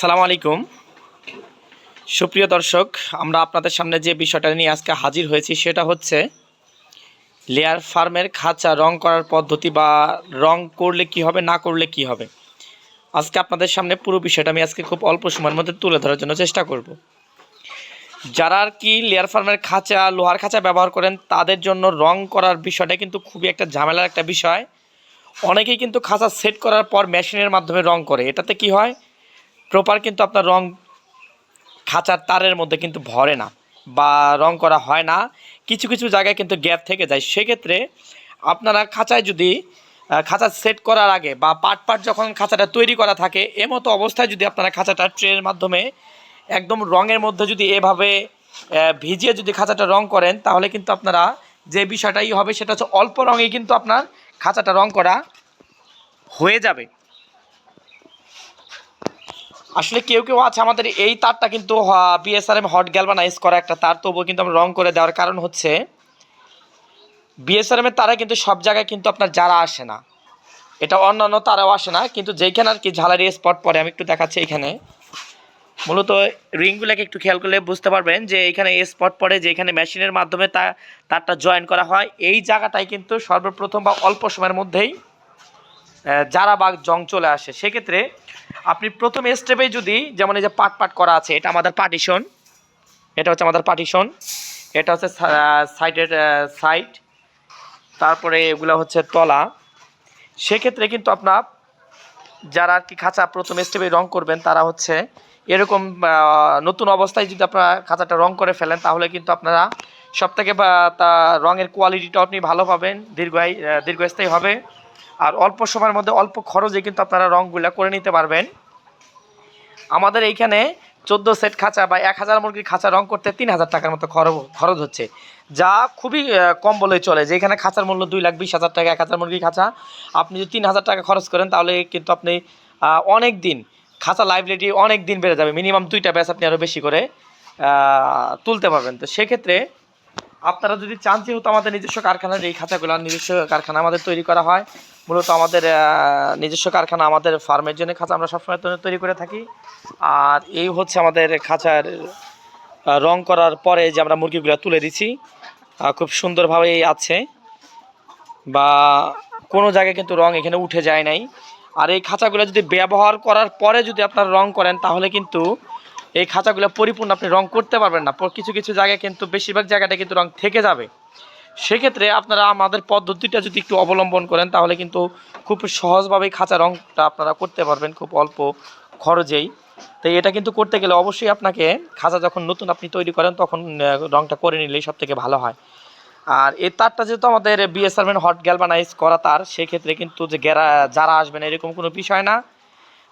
সালাম আলাইকুম। সুপ্রিয় দর্শক, আমরা আপনাদের সামনে যে বিষয়টা নিয়ে আজকে হাজির হয়েছি সেটা হচ্ছে লেয়ার ফার্মের খাঁচা রং করার পদ্ধতি বা রং করলে কি হবে, না করলে কি হবে। আজকে আপনাদের সামনে পুরো বিষয়টা আমি আজকে খুব অল্প সময়ের মধ্যে তুলে ধরার জন্য চেষ্টা করব। যারা আর কি লেয়ার ফার্মের খাঁচা, লোহার খাঁচা ব্যবহার করেন, তাদের জন্য রং করার বিষয়টা কিন্তু খুবই একটা ঝামেলার একটা বিষয়। অনেকেই কিন্তু খাঁচা সেট করার পর মেশিনের মাধ্যমে রং করে। এটাতে কি হয়? প্রপার কিন্তু আপনার রং খাঁচার তারের মধ্যে কিন্তু ভরে না বা রং করা হয় না। কিছু কিছু জায়গায় কিন্তু গ্যাপ থেকে যায়। সেক্ষেত্রে আপনারা খাঁচায় যদি খাঁচা সেট করার আগে বা পাট পাট যখন খাঁচাটা তৈরি করা থাকে, এমতো অবস্থায় যদি আপনারা খাঁচাটা ট্রেনের মাধ্যমে একদম রঙের মধ্যে যদি এভাবে ভিজিয়ে যদি খাঁচাটা রং করেন, তাহলে কিন্তু আপনারা যে বিষয়টাই হবে সেটা হচ্ছে অল্প রঙে কিন্তু আপনার খাঁচাটা রং করা হয়ে যাবে। আসলে কেউ কেউ আছে, আমাদের এই তারটা কিন্তু বিএসআরএম হট গ্যালভানাইজ করা একটা তার, তবুও কিন্তু আমরা রং করে দেওয়ার কারণ হচ্ছে বিএসআরএম এর তারা কিন্তু সব জায়গায় কিন্তু আপনার যারা আসে না, এটা অন্যান্য তারাও আসে না, কিন্তু যেখানে আর কি ঝালারি স্পট পরে আমি একটু দেখাচ্ছি এখানে মূলত রিংগুলোকে একটু খেয়াল করলে বুঝতে পারবেন যে এখানে স্পট পড়ে যে এখানে মেশিনের মাধ্যমে তা, তারটা জয়েন করা হয়, এই জায়গাটাই কিন্তু সর্বপ্রথম বা অল্প সময়ের মধ্যেই যারা বা জং চলে আসে, সেক্ষেত্রে আপনি প্রথম স্টেপে যদি, যেমন এই যে পাট পাট করা আছে, এটা আমাদের পার্টিশন এটা হচ্ছে আমাদের পার্টিশন এটা হচ্ছে সাইডের সাইড তারপরে এগুলো হচ্ছে তলা। সেক্ষেত্রে কিন্তু আপনার যারা আর কি খাঁচা প্রথম স্টেপে রং করবেন, তারা হচ্ছে এরকম নতুন অবস্থায় যদি আপনারা খাঁচাটা রং করে ফেলেন, তাহলে কিন্তু আপনারা সব থেকে তা রঙের কোয়ালিটিটা আপনি ভালো পাবেন, দীর্ঘায়ী দীর্ঘস্থায়ী হবে। আর অল্প সময়ের মধ্যে অল্প খরচে কিন্তু আপনারা রঙগুলো করে নিতে পারবেন। আমাদের এইখানে চোদ্দ সেট খাঁচা বা এক হাজার মুরগির খাঁচা রং করতে তিন হাজার টাকার মতো খরচ খরচ হচ্ছে। যা খুবই কম বলে চলে যেখানে খাঁচার মূল্য দুই লাখ বিশ হাজার টাকা, এক হাজার মুরগির খাঁচা। আপনি যদি তিন হাজার টাকা খরচ করেন তাহলে কিন্তু আপনি অনেক দিন খাঁচা লাইবিলিটি অনেক দিন বেড়ে যাবে। মিনিমাম দুইটা ব্যাচ আপনি আরও বেশি করে তুলতে পারবেন। তো সেক্ষেত্রে আপনারা যদি চান যেহেতু আমাদের নিজস্ব কারখানার এই খাঁচাগুলো নিজস্ব কারখানা আমাদের তৈরি করা হয় মূলত আমাদের নিজস্ব কারখানা আমাদের ফার্মের জন্য খাঁচা আমরা সবসময় তৈরি করে থাকি। আর এই হচ্ছে আমাদের খাঁচার রং করার পরে যে আমরা মুরগিগুলো তুলে আহ, খুব সুন্দরভাবেই আছে। বা কোনো জায়গায় কিন্তু রং এখানে উঠে যায় নাই। আর এই খাঁচাগুলো যদি ব্যবহার করার পরে যদি আপনার রং করেন তাহলে কিন্তু এই খাঁচাগুলো পরিপূর্ণ আপনি রং করতে পারবেন না। কিছু কিছু জায়গায় কিন্তু বেশিরভাগ জায়গাটা কিন্তু রং থেকে যাবে। সেক্ষেত্রে আপনারা আমাদের পদ্ধতিটা যদি একটু অবলম্বন করেন, তাহলে কিন্তু খুব সহজভাবেই খাঁচা রংটা আপনারা করতে পারবেন খুব অল্প খরচেই। তো এটা কিন্তু করতে গেলে অবশ্যই আপনাকে খাঁচা যখন নতুন আপনি তৈরি করেন, তখন রংটা করে নিলেই সব থেকে ভালো হয়। আর এই তারটা যেহেতু আমাদের বিএসআরমেন হট গ্যালভানাইজ করা তার, সেক্ষেত্রে কিন্তু যে গেরা যারা আসবেন এরকম কোনো বিষয় না।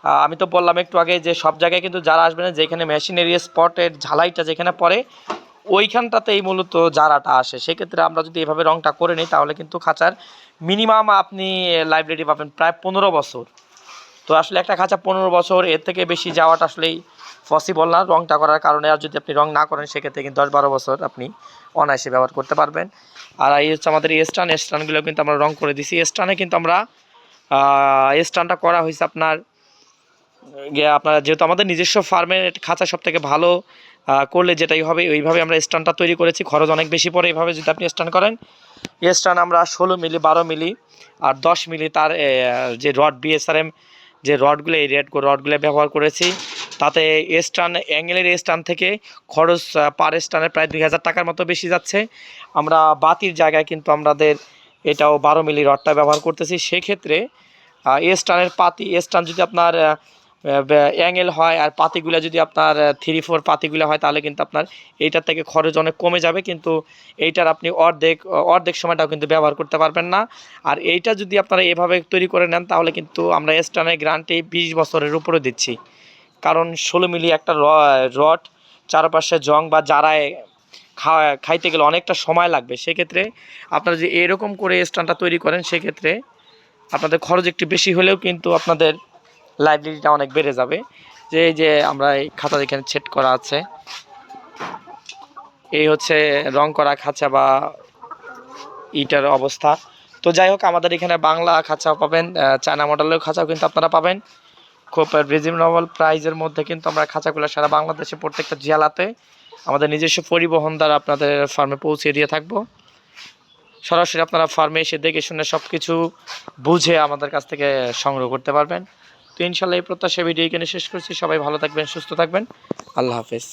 আমি তো বললাম একটু আগে যে সব জায়গায় কিন্তু যারা আসবে না, যেখানে মেশিনারি স্পটের ঝালাইটা যেখানে পড়ে, ওইখানটাতেই মূলত জারাটা আসে। সেক্ষেত্রে আমরা যদি এভাবে রংটা করে নিই, তাহলে কিন্তু খাঁচার মিনিমাম আপনি লাইব্রেরি পাবেন প্রায় পনেরো বছর। তো আসলে একটা খাঁচা পনেরো বছর, এর থেকে বেশি যাওয়াটা আসলেই পসিবল না রংটা করার কারণে। আর যদি আপনি রং না করেন, সেক্ষেত্রে কিন্তু দশ বারো বছর আপনি অনায়াসে ব্যবহার করতে পারবেন। আর এই হচ্ছে আমাদের স্টান স্টানগুলো কিন্তু আমরা রং করে দিছি। স্টানে কিন্তু আমরা স্টানটা করা হয়েছে আপনার আপনার যেহেতু আমাদের নিজস্ব ফার্মের খাঁচা সব থেকে ভালো করলে যেটাই হবে ওইভাবে আমরা স্ট্যান্ডটা তৈরি করেছি। খরচ অনেক বেশি পড়ে এইভাবে যদি আপনি স্টান করেন। স্টান আমরা ষোলো মিলি, বারো মিলি আর দশ মিলি তার যে রড বিএসআরএম যে রডগুলো, এই রেড রডগুলো ব্যবহার করেছি। তাতে স্টান অ্যাঙ্গেলের স্টান থেকে খরচ পার স্টানের প্রায় দুই হাজার টাকার মতো বেশি যাচ্ছে। আমরা বাতির জায়গায় কিন্তু আমাদের এটাও বারো মিলি রডটা ব্যবহার করতেছি। সেক্ষেত্রে স্টানের পাতি স্টান যদি আপনার অ্যাঙ্গেল হয় আর পাতিগুলো যদি আপনার থ্রি ফোর পাতিগুলো হয়, তাহলে কিন্তু আপনার এইটার থেকে খরচ অনেক কমে যাবে। কিন্তু এইটার আপনি অর্ধেক অর্ধেক সময়টাও কিন্তু ব্যবহার করতে পারবেন না। আর এইটা যদি আপনারা এভাবে তৈরি করে নেন, তাহলে কিন্তু আমরা স্টানের গ্রান্টি বিশ বছরের উপরে দিচ্ছি। কারণ ষোলো মিলি একটা রড চারপাশে জং বা জারায় খাওয়া, খাইতে গেলে অনেকটা সময় লাগবে। সেক্ষেত্রে আপনারা যে এরকম করে স্টানটা তৈরি করেন, সেক্ষেত্রে আপনাদের খরচ একটু বেশি হলেও কিন্তু আপনাদের লাইব্রেরিটা অনেক বেড়ে যাবে। যে এই যে আমরা এই খাতা এখানে সেট করা আছে, এই হচ্ছে রং করা খাঁচা বা ইটার অবস্থা। তো যাই হোক, আমাদের এখানে বাংলা খাঁচাও পাবেন চায়না মডেলের খাঁচাও কিন্তু আপনারা পাবেন। খুব রিজনেবল প্রাইজের মধ্যে কিন্তু আমরা খাঁচাগুলো সারা বাংলাদেশে প্রত্যেকটা জেলাতে আমাদের নিজস্ব পরিবহন দ্বারা আপনাদের ফার্মে পৌঁছে দিয়ে থাকব। সরাসরি আপনারা ফার্মে এসে দেখে শুনে সব কিছু বুঝে আমাদের কাছ থেকে সংগ্রহ করতে পারবেন। তো ইনশাল্লাহ এই প্রত্যাশা ভিডিও এখানে শেষ করছি। সবাই ভালো থাকবেন, সুস্থ থাকবেন। আল্লাহ হাফেজ।